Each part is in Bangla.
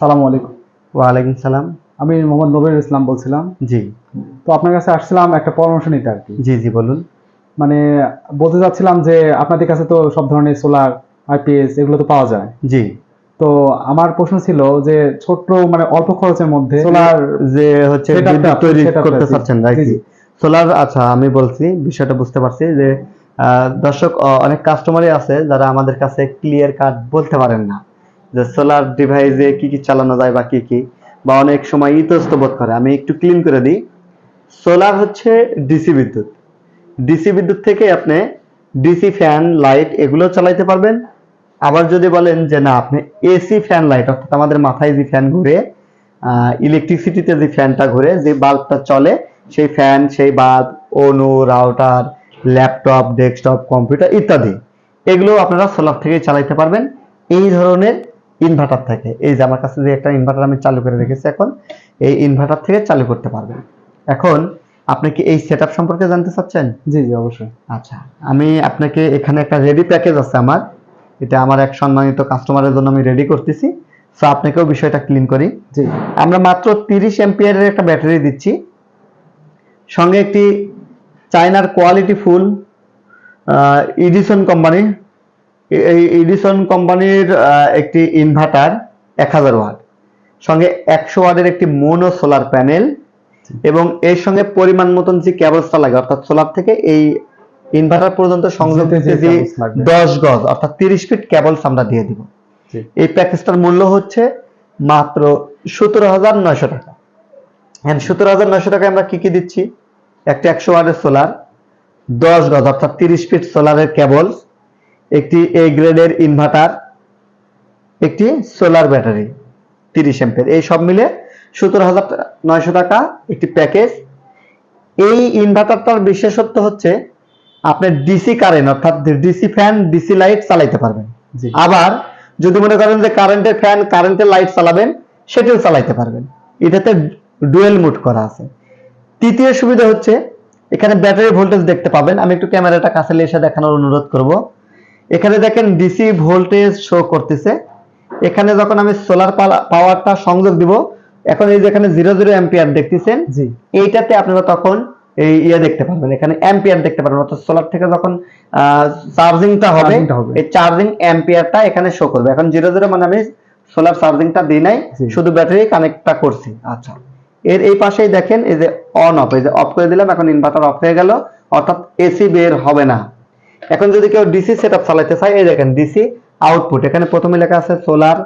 সালাম আলাইকুম। ওয়ালাইকুম সালাম। আমি মোহাম্মদ নবিরুল ইসলাম বলছিলাম। জি। তো আপনার কাছে আসছিলাম একটা পরামর্শ নিতে আর কি। জি জি বলুন। মানে বলতে চাচ্ছিলাম যে আপনাদের কাছে তো সব ধরনের সোলার আইপিএস এগুলো তো পাওয়া যায়। জি। তো আমার প্রশ্ন ছিল যে ছোট্ট মানে অল্প খরচের মধ্যে সোলার যে হচ্ছে বিদ্যুৎ তৈরি করতে চাচ্ছেন রাইট সোলার আচ্ছা আমি বলছি বিষয়টা বুঝতে পারছি যে আহ, দর্শক অনেক কাস্টমারই আছে যারা আমাদের কাছে ক্লিয়ার কাট বলতে পারেন না। যে সোলার ডিভাইসে কি কি চালানো যায় বা কি কি, বা অনেক সময় ইতস্ত বোধ করে, আমি একটু ক্লিন করে দিই। সোলার হচ্ছে ডিসি বিদ্যুৎ। ডিসি বিদ্যুৎ থেকে আপনি ডিসি ফ্যান লাইট এগুলো চালাইতে পারবেন। আবার যদি বলেন যে না, আপনি এসি ফ্যান লাইট অর্থাৎ আমাদের মাথায় যে ফ্যান ঘুরে ইলেকট্রিসিটিতে যে ফ্যানটা ঘুরে, যে বাল্বটা চলে, সেই ফ্যান সেই বাল্ব অনু রাউটার ল্যাপটপ ডেস্কটপ কম্পিউটার ইত্যাদি, এগুলো আপনারা সোলার থেকেই চালাইতে পারবেন। এই ধরনের ইনভার্টার থেকে। এই যে আমার কাছে যে একটা ইনভার্টার আমি চালু করে রেখেছি এখন এই ইনভার্টার থেকে চালু করতে পারবেন। এখন আপনি কি এই সেটআপ সম্পর্কে জানতে চাচ্ছেন? জি জি অবশ্যই। আচ্ছা আমি আপনাকে এখানে একটা রেডি প্যাকেজ আছে আমার। এটা আমার এক সম্মানিত কাস্টমারের জন্য আমি রেডি করতেছি। সো আপনাকেও বিষয়টা ক্লিন করি। জি। আমরা মাত্র তিরিশ এম্পিয়ারের একটা ব্যাটারি দিচ্ছি। সঙ্গে একটি চায়নার কোয়ালিটি ফুল ইডিসন কোম্পানি এই ইডিসন কোম্পানির একটি ইনভার্টার এক হাজার ওয়াট সঙ্গে একশো ওয়াটের একটি মোনো সোলার প্যানেল এবং এর সঙ্গে পরিমাণ মতন যে কেবলসটা লাগে অর্থাৎ সোলার থেকে এই ইনভার্টার পর্যন্ত সংযোগ দিতে যে। দশ গজ অর্থাৎ তিরিশ ফিট কেবলস আমরা দিয়ে দিব। এই প্যাকেজটার মূল্য হচ্ছে মাত্র সতেরো হাজার নয়শো টাকা। হ্যাঁ সতেরো হাজার নয়শো টাকায় আমরা কি কি দিচ্ছি? একটা একশো ওয়াটের সোলার দশ গজ অর্থাৎ তিরিশ ফিট সোলারের কেবল একটি এ গ্রেডের ইনভার্টার একটি সোলার ব্যাটারি তিরিশ এম্পের এই সব মিলে সতেরো হাজার নয়শো টাকা একটি প্যাকেজ এই ইনভার্টারটার বিশেষত্ব হচ্ছে আপনার ডিসি কারেন্ট অর্থাৎ ডিসি ফ্যান ডিসি লাইট চালাইতে পারবেন। আবার যদি মনে করেন যে কারেন্টের ফ্যান কারেন্টের লাইট চালাবেন সেটিও চালাইতে পারবেন। এটাতে ডুয়েল মুড করা আছে। তৃতীয় সুবিধা হচ্ছে এখানে ব্যাটারি ভোল্টেজ দেখতে পাবেন। আমি একটু ক্যামেরাটা কাছে নিয়ে এসে দেখানোর অনুরোধ করব। এখানে দেখেন ডিসি ভোল্টেজ শো করতেছে। এখানে যখন আমি সোলার পাওয়ারটা সংযোগ দিব এখন এই যেখানে জিরো জিরো অ্যাম্পিয়ার দেখতেছেন জি। এইটাতে আপনারা তখন এই ইয়ে দেখতে পারবেন। এখানে অ্যাম্পিয়ার দেখতে পারবেন অর্থাৎ সোলার থেকে যখন চার্জিংটা হবে। এই চার্জিং অ্যাম্পিয়ারটা এখানে শো করবে। এখন জিরো জিরো মানে আমি সোলার চার্জিংটা দিই নাই শুধু ব্যাটারি কানেক্টটা করছি। আচ্ছা। এর এই পাশেই দেখেন এই যে অন অফ এই যে অফ করে দিলাম এখন ইনভার্টার অফ হয়ে গেল অর্থাৎ এসি বের হবে না। এখন যদি কেউ ডিসি সেটআপ চালাতে চায়, এই দেখেন ডিসি আউটপুট এখানে প্রথমে লেখা আছে সোলার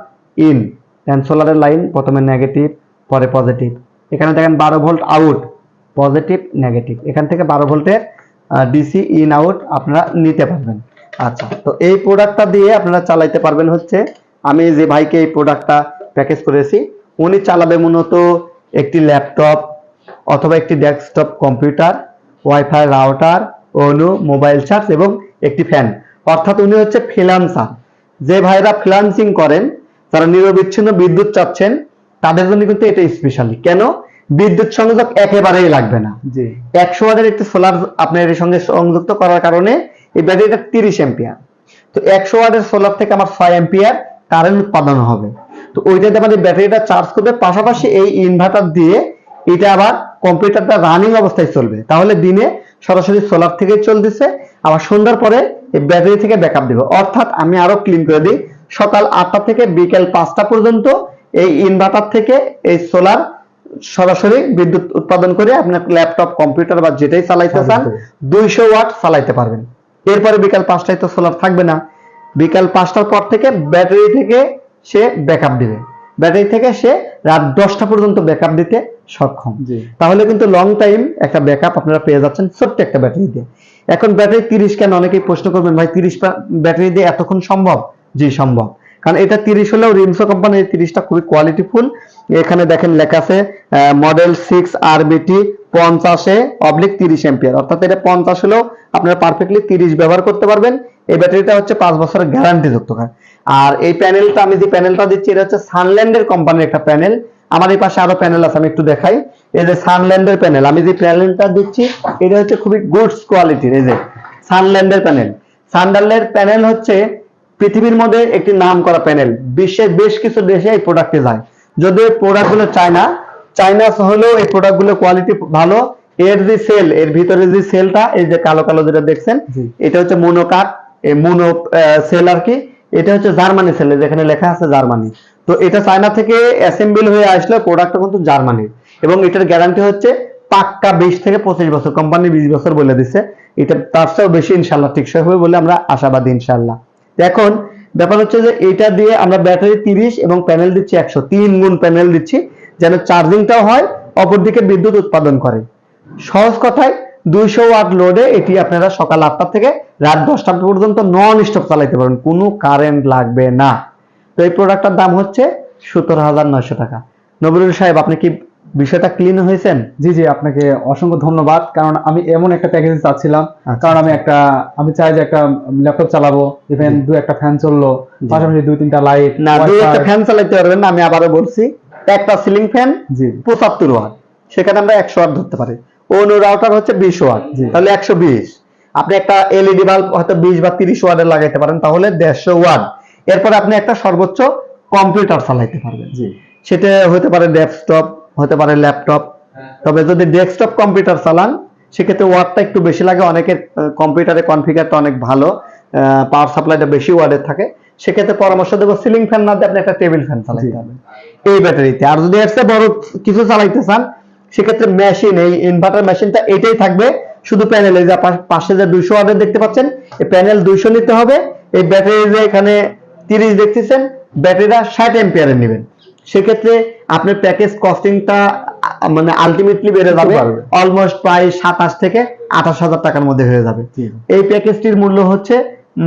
ইন দেন সোলারের লাইন প্রথমে নেগেটিভ পরে পজিটিভ এখানে দেখেন বারো ভোল্ট আউট পজিটিভ নেগেটিভ এখান থেকে বারো ভোল্টের ডিসি ইন আউট আপনারা নিতে পারবেন। আচ্ছা তো এই প্রোডাক্টটা দিয়ে আপনারা চালাইতে পারবেন হচ্ছে, আমি যে ভাইকে এই প্রোডাক্টটা প্যাকেজ করেছি, উনি চালাবে মূলত একটি ল্যাপটপ অথবা একটি ডেস্কটপ কম্পিউটার ওয়াইফাই রাউটার অনু মোবাইল চার্জ এবং একটি ফ্যান অর্থাৎ উনি হচ্ছে ফ্রিল্যান্সার যে ভাইরা ফ্রিল্যান্সিং করেন যারা নিরবিচ্ছিন্ন বিদ্যুৎ চাচ্ছেন তাদের জন্য কিন্তু এটা স্পেশালি কেন? বিদ্যুৎ সংযোগ একেবারেই লাগবে না। একশো ওয়াটের একটি সোলার আপনার এর সঙ্গে সংযুক্ত করার কারণে এই ব্যাটারিটা তিরিশ এম্পিয়ার তো একশো ওয়াটের সোলার থেকে আমার ছয় এম্পিয়ার কারেন্ট উৎপাদন হবে। তো ওইটাতে আমাদের ব্যাটারিটা চার্জ করবে। পাশাপাশি এই ইনভার্টার দিয়ে এটা আবার কম্পিউটারটা রানিং অবস্থায় চলবে। তাহলে দিনে সরাসরি সোলার থেকে চলতেছে। আবার সন্ধ্যার পরে এই ব্যাটারি থেকে ব্যাকআপ দেবে। অর্থাৎ আমি আরও ক্লিন করে দিই। সকাল আটটা থেকে বিকেল পাঁচটা পর্যন্ত এই ইনভার্টার থেকে এই সোলার সরাসরি বিদ্যুৎ উৎপাদন করে আপনার ল্যাপটপ কম্পিউটার বা যেটাই চালাইতে চান। দুইশো ওয়াট চালাইতে পারবেন। এরপরে বিকাল পাঁচটায় তো সোলার থাকবে না। বিকাল পাঁচটার পর থেকে ব্যাটারি থেকে সে ব্যাকআপ দিবে। ব্যাটারি থেকে সে রাত দশটা পর্যন্ত ব্যাকআপ দিতে সক্ষম। তাহলে কিন্তু লং টাইম একটা ব্যাকআপ আপনারা পেয়ে যাচ্ছেন ছোট্ট একটা ব্যাটারি দিয়ে। এখন ব্যাটারি তিরিশ কেন? অনেকেই প্রশ্ন করবেন ভাই তিরিশ ব্যাটারি দিয়ে এতক্ষণ সম্ভব? জি সম্ভব। কারণ এটা তিরিশ হলেও রিমসো কোম্পানির তিরিশটা খুবই কোয়ালিটিফুল এখানে দেখেন লেখা আছে মডেল সিক্স আর বিটি পঞ্চাশে অবলিক তিরিশ এম্পিয়ার অর্থাৎ এটা পঞ্চাশ হলেও আপনারা পারফেক্টলি তিরিশ ব্যবহার করতে পারবেন। এই ব্যাটারিটা হচ্ছে পাঁচ বছরের গ্যারান্টি যুক্ত। আর এই প্যানেলটা আমি যে প্যানেলটা দিচ্ছি এটা হচ্ছে সানল্যান্ডের কোম্পানির একটা প্যানেল আমার এই পাশে আরও প্যানেল আছে আমি একটু দেখাই। এই যে সানল্যান্ডের প্যানেল আমি যে প্যানেলটা দিচ্ছি এটা হচ্ছে খুবই গুডস কোয়ালিটির এই যে সানল্যান্ডের প্যানেল সানল্যান্ডের প্যানেল হচ্ছে পৃথিবীর মধ্যে একটি নাম করা প্যানেল বিশ্বের বেশ কিছু দেশে এই প্রোডাক্টে যায়। যদিও প্রোডাক্টগুলো চায়না চায়না হলেও এই প্রোডাক্টগুলো কোয়ালিটি ভালো। এর যে সেল এর ভিতরে যে সেলটা এই যে কালো কালো যেটা দেখছেন এটা হচ্ছে মোনো কাট এই মোনো সেল আর কি। এটা হচ্ছে জার্মানি সেল, যেখানে লেখা আছে জার্মানি। তো এটা চায়না থেকে অ্যাসেম্বল হয়ে আসলে প্রোডাক্টটা কিন্তু জার্মানির। এবং এটার গ্যারান্টি হচ্ছে পাক্কা বিশ থেকে পঁচিশ বছর কোম্পানি বিশ বছর বলে দিচ্ছে এটা তার চেয়েও বেশি ইনশাল্লাহ টিকসই হবে বলে আমরা আশাবাদী ইনশাল্লাহ। এখন ব্যাপার হচ্ছে যে এটা দিয়ে আমরা ব্যাটারি তিরিশ এবং প্যানেল দিচ্ছি একশো, তিন গুণ প্যানেল দিচ্ছি, যেন চার্জিংটাও হয়, অপরদিকে বিদ্যুৎ উৎপাদন করে। সহজ কথায় দুইশো ওয়াট লোডে এটি আপনারা সকাল আটটা থেকে রাত দশটা পর্যন্ত নন স্টপ চালাইতে পারবেন। কোনো কারেন্ট লাগবে না। তো এই প্রোডাক্টটার দাম হচ্ছে সতেরো হাজার নয়শো টাকা। নবরুল সাহেব আপনি কি বিষয়টা ক্লিন হয়েছেন? জি জি আপনাকে অসংখ্য ধন্যবাদ। কারণ আমি এমন একটা প্যাকেজ চাচ্ছিলাম। আচ্ছা। কারণ আমি একটা আমি চাই যে একটা ল্যাপটপ চালাবো। ইভেন দু একটা ফ্যান চলল। পাশাপাশি দুই তিনটা লাইট না দুই একটা ফ্যান চালাইতে পারবেন না আমি আবারও বলছি। একটা সিলিং ফ্যান জি। পঁচাত্তর ওয়াট সেখানে আমরা একশো ওয়াট ধরতে পারি। অন্য রাউটার হচ্ছে বিশ ওয়াট। তাহলে একশো বিশ। আপনি একটা এলইডি বাল্ব হয়তো বিশ বা তিরিশ ওয়াটের লাগাইতে পারেন তাহলে দেড়শো ওয়াট। এরপর আপনি একটা সর্বোচ্চ কম্পিউটার চালাইতে পারবেন। জি। সেটা হতে পারে ডেস্কটপ হতে পারে ল্যাপটপ তবে যদি ডেস্কটপ কম্পিউটার চালান সেক্ষেত্রে ওয়াটটা একটু বেশি লাগে। অনেকের কম্পিউটারে কনফিগারটা অনেক ভালো পাওয়ার সাপ্লাইটা বেশি ওয়ার্ডের থাকে। সেক্ষেত্রে পরামর্শ দেবো সিলিং ফ্যান না দিয়ে আপনি একটা টেবিল ফ্যান চালাইতে। হবে এই ব্যাটারিতে আর যদি এর চেয়ে বড় কিছু চালাইতে চান সেক্ষেত্রে মেশিন এই ইনভার্টার মেশিনটা এটাই থাকবে। শুধু প্যানেল এই যে পাশে যে দুইশো ওয়াটের দেখতে পাচ্ছেন এই প্যানেল দুইশো নিতে হবে। এই ব্যাটারি যে এখানে তিরিশ দেখতেছেন ব্যাটারিটা ষাট এম্পিয়ারের নেবেন। সেক্ষেত্রে আপনার প্যাকেজ কস্টিংটা মানে আলটিমেটলি বেড়ে যাবে। অলমোস্ট প্রায় সাতাশ থেকে আঠাশ হাজার টাকার মধ্যে হয়ে যাবে। এই প্যাকেজটির মূল্য হচ্ছে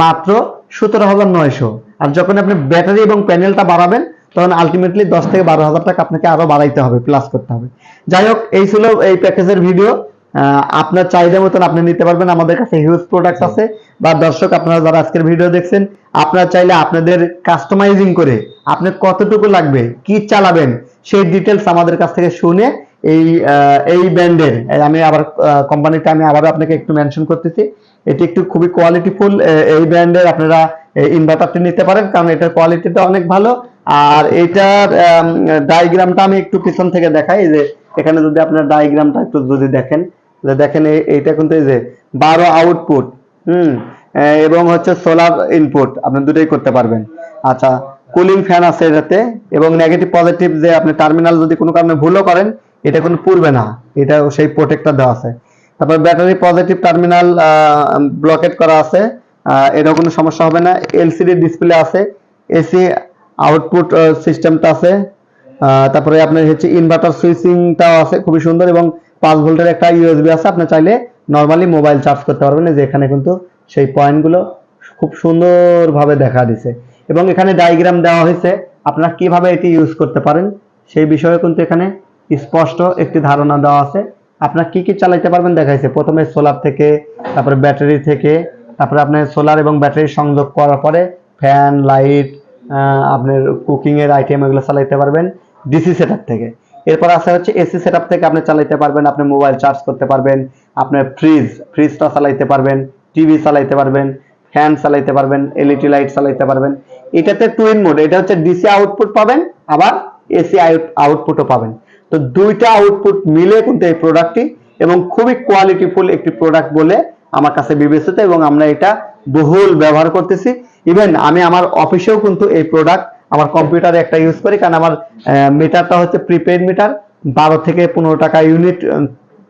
মাত্র সতেরো হাজার নয়শো। আর যখন আপনি ব্যাটারি এবং প্যানেলটা বাড়াবেন তখন আলটিমেটলি দশ থেকে বারো হাজার টাকা আপনাকে আরও বাড়াইতে হবে প্লাস করতে হবে। যাই হোক, এই ছিল এই প্যাকেজের ভিডিও আপনার চাহিদা মতন আপনি নিতে পারবেন। আমাদের কাছে হিউজ প্রোডাক্ট আছে। বা দর্শক, আপনারা যারা আজকের ভিডিও দেখছেন, আপনারা চাইলে আপনাদের কাস্টমাইজিং করে আপনার কতটুকু লাগবে, কি চালাবেন, সেই ডিটেলস আমাদের কাছ থেকে শুনে এই এই ব্র্যান্ডের আমি আবার কোম্পানিটা আমি আবার আপনাকে একটু মেনশন করতেছি। এটি একটু খুবই কোয়ালিটিফুল এই ব্র্যান্ডের আপনারা ইনভার্টারটি নিতে পারেন। কারণ এটার কোয়ালিটিটা অনেক ভালো। আর এটার ডায়াগ্রামটা আমি একটু পিছন থেকে দেখাই যে এখানে যদি আপনার ডায়াগ্রামটা একটু যদি দেখেন, যে দেখেন এইটা কিন্তু এই যে বারো আউটপুট হুম এবং হচ্ছে সোলার ইনপুট আপনি দুটোই করতে পারবেন। আচ্ছা কুলিং ফ্যান আছে এটাতে, এবং নেগেটিভ পজিটিভ যে আপনি টার্মিনাল যদি কোনো কারণে ভুলও করেন, এটা কোনো পুরবে না, এটা সেই প্রোটেক্টর দেওয়া আছে। তারপর ব্যাটারি পজিটিভ টার্মিনাল ব্লকেট করা আছে এটাও কোনো সমস্যা হবে না। এলসিডি ডিসপ্লে আছে এসি আউটপুট সিস্টেমটা আছে। আহ, তারপরে আপনার হচ্ছে ইনভার্টার সুইচিংটাও আছে খুবই সুন্দর এবং পাঁচ ভোল্টের একটা ইউএসবি আছে। আপনি চাইলে নর্মালি মোবাইল চার্জ করতে পারবেন। যে এখানে কিন্তু সেই পয়েন্টগুলো খুব সুন্দরভাবে দেখা দিছে। এবং এখানে ডায়াগ্রাম দেওয়া হয়েছে আপনারা কীভাবে এটি ইউজ করতে পারেন। সেই বিষয়ে কিন্তু এখানে স্পষ্ট একটি ধারণা দেওয়া আছে। আপনারা কি কি চালাইতে পারবেন দেখাইছে। প্রথমে সোলার থেকে তারপরে ব্যাটারি থেকে তারপরে আপনার সোলার এবং ব্যাটারি সংযোগ করার পরে ফ্যান লাইট আপনার কুকিং এর আইটেম এগুলো চালাইতে পারবেন ডিসি সেটআপ থেকে। এরপর আসা হচ্ছে এসি সেটআপ থেকে আপনি চালাইতে পারবেন, আপনি মোবাইল চার্জ করতে পারবেন, আপনার ফ্রিজ ফ্রিজটা চালাইতে পারবেন টিভি চালাইতে পারবেন ফ্যান চালাইতে পারবেন এলইডি লাইট চালাইতে পারবেন। এটাতে টুইন মোড এটা হচ্ছে ডিসি আউটপুট পাবেন, আবার এসি আউটপুটও পাবেন। তো দুইটা আউটপুট মিলে কিন্তু এই প্রোডাক্টটি এবং খুবই কোয়ালিটিফুল একটি প্রোডাক্ট বলে আমার কাছে বিবেচিত, এবং আমরা এটা বহুল ব্যবহার করতেছি। ইভেন আমি আমার অফিসেও কিন্তু এই প্রোডাক্ট আমার কম্পিউটারে একটা ইউজ করি, কারণ আমার মিটারটা হচ্ছে প্রিপেড মিটার বারো থেকে পনেরো টাকা ইউনিট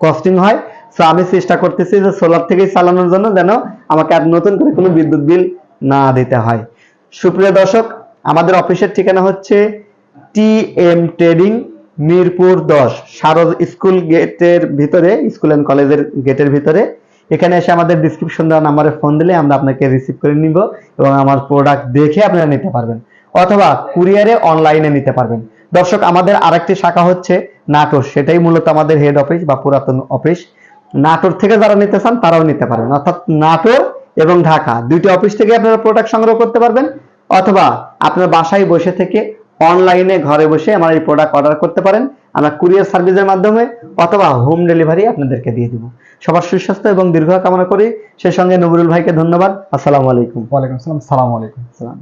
কস্টিং হয়। সো আমি চেষ্টা করতেছি যে সোলার থেকেই চালানোর জন্য যেন আমাকে আর নতুন করে কোনো বিদ্যুৎ বিল না দিতে হয়। সুপ্রিয় দর্শক, আমাদের অফিসের ঠিকানা হচ্ছে টি এম ট্রেডিং মিরপুর দশ, সারদ স্কুল গেটের ভিতরে, স্কুল অ্যান্ড কলেজের গেটের ভিতরে। এখানে এসে আমাদের ডিসক্রিপশন দেওয়া নাম্বারে ফোন দিলে আমরা আপনাকে রিসিভ করে নিব এবং আমার প্রোডাক্ট দেখে আপনারা নিতে পারবেন। অথবা কুরিয়ারে অনলাইনে নিতে পারবেন। দর্শক, আমাদের আরেকটি শাখা হচ্ছে নাটোর। সেটাই মূলত আমাদের হেড অফিস বা পুরাতন অফিস নাটোর থেকে যারা নিতে চান, তারাও নিতে পারবেন। অর্থাৎ নাটোর এবং ঢাকা, দুইটি অফিস থেকে আপনারা প্রোডাক্ট সংগ্রহ করতে পারবেন। অথবা আপনার বাসায় বসে থেকে অনলাইনে ঘরে বসে আমার এই প্রোডাক্ট অর্ডার করতে পারেন। আমরা কুরিয়ার সার্ভিসের মাধ্যমে অথবা হোম ডেলিভারি আপনাদেরকে দিয়ে দিব। সবার সুস্বাস্থ্য এবং দীর্ঘ কামনা করি। সেই সঙ্গে নবরুল ভাইকে ধন্যবাদ। আসসালামু আলাইকুম। ওয়ালাইকুম আসসালাম, সালাম আলাইকুম।